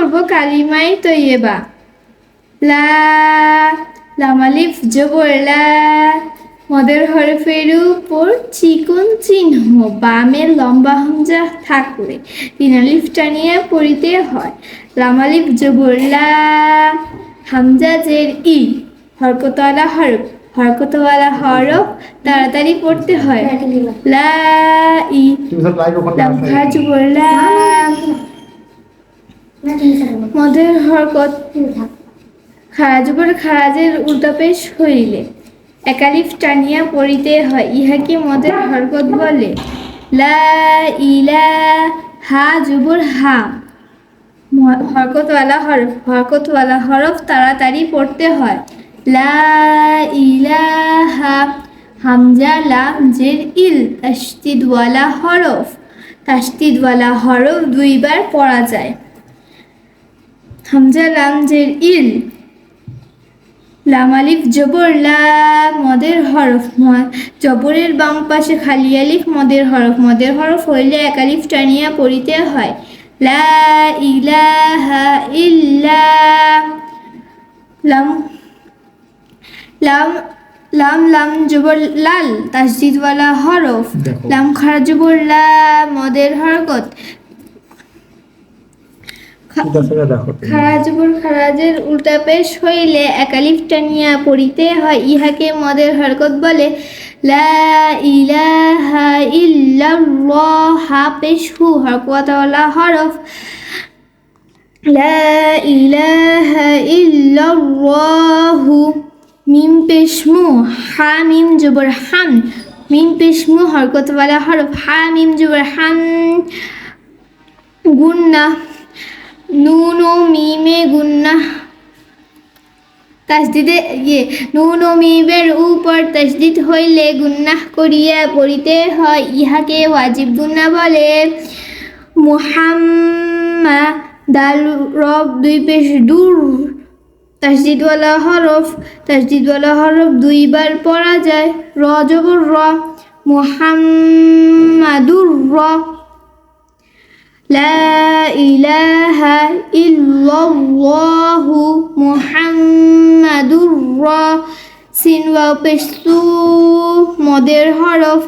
পড়ব কালিমাই তৈয়বা। লা লামালিফ জবর লা মদের হরফের উপর চিকন চিহ্ন বামে লম্বা হামজা থাকলে তিন আলিফ টানিয়ে পড়িতে হয়। লামালিফ জবর লা হামজা জের ই হরকতওয়ালা হরফ হরকতওয়ালা হরফ তাড়াতাড়ি পড়তে হয়। লা ই লাম জবর লা মদের হরকত খারাজবর খারাজের উল্টা পেশ হইলে। একালিফ টানিয়া পড়িতে হয়, ইহাকে মদের হরকত বলে। লা ইলা হা জুবর হা। হরকতওয়ালা হরফ হরকতওয়ালা হরফ তাড়াতাড়ি পড়তে হয়। লা ইলাহা হামজা লাম জের ইল তাসদিদওয়ালা হরফ। তাসদিদওয়ালা হরফ দুইবার পড়া যায়। হামজা লাম জের ইল। লাম আলিফ জবর লা মদের হরফ জবরের বাম পাশে খালি আলিফ মদের হরফ। মদের হরফ হইলে এক আলিফ টানিয়া পড়িতে হয়। লা ইলাহা ইল্লা লাম লাম লাম লাম জবর লাল। তাসদিদওয়ালা হরফ। লাম খারা জবর লা মদের হরকত। খারাজবর খারাজের উল্টা পেশ হইলে একালিফ টানিয়া পড়িতে হয়। ইহাকে মদের হরকত বলে লা ইলাহা ইল্লাল্লাহ হা হু হরকতওয়ালা হরফ। লা ইলাহা ইল্লাল্লাহু মিম পেশ মু হা মিম জবর হাম মিম পেশ মু হরকতওয়ালা হরফ। হা মিম জবর হাম গুন্না। নুন ও মিমে গুন্না তাসদিদে ইয়ে নুন ও মিমের উপর তাসদিদ হইলে গুন্নাহ করিয়া পড়িতে হয় ইহাকে ওয়াজিব গুন্না বলে মুহাম্মা দাল রব দুই পেশ দূর তাসদিদওয়ালা হরফ তাসদিদওয়ালা হরফ দুইবার পড়া যায় র র মুহাম্মাদুর র لا إله إلا الله محمد সিন ওয়াও পেশু মদের হরফ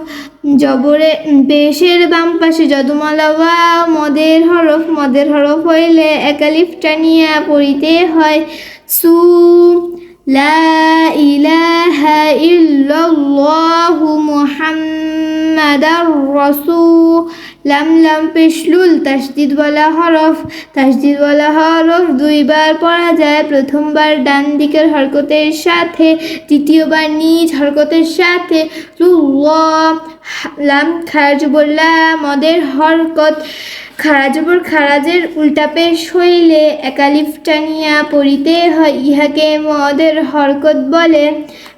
জবরে পেশের বাম পাশে যদুমালা ওয়া মদের হরফ মদের হরফ হইলে একালিফ টানিয়া পড়িতে হয় সু লা ইলাহা ইল্লাল্লাহু মুহাম্মাদার রাসূল লাম লাম পেশলুল তাসদিদওয়ালা হরফ। তাসদিদওয়ালা হরফ দুইবার পড়া যায় প্রথমবার ডান দিকের হরকতের সাথে দ্বিতীয়বার নিজ হরকতের সাথে। লাম খারাজবল্লা মদের হরকত। খারাজবর খারাজের উল্টা পেশ হইলে একালিফ টানিয়া পড়িতে হয় ইহাকে মদের হরকত বলে।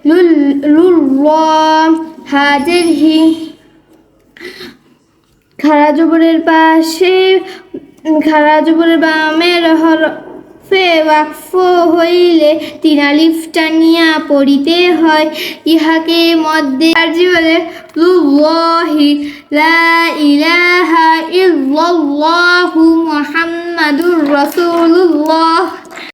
লুল লুল্লাহ, হাজের হি। খাড়া জবরের পাশে, খাড়া জবরের বামের হরফে ওয়াকফ হইলে তিন টানিয়া পড়িতে হয়। ইহাকে মধ্যে আরজি বলে লুল্লাহি লা ইলাহা ইল্লাল্লাহু মুহাম্মাদুর রাসূলুল্লাহ।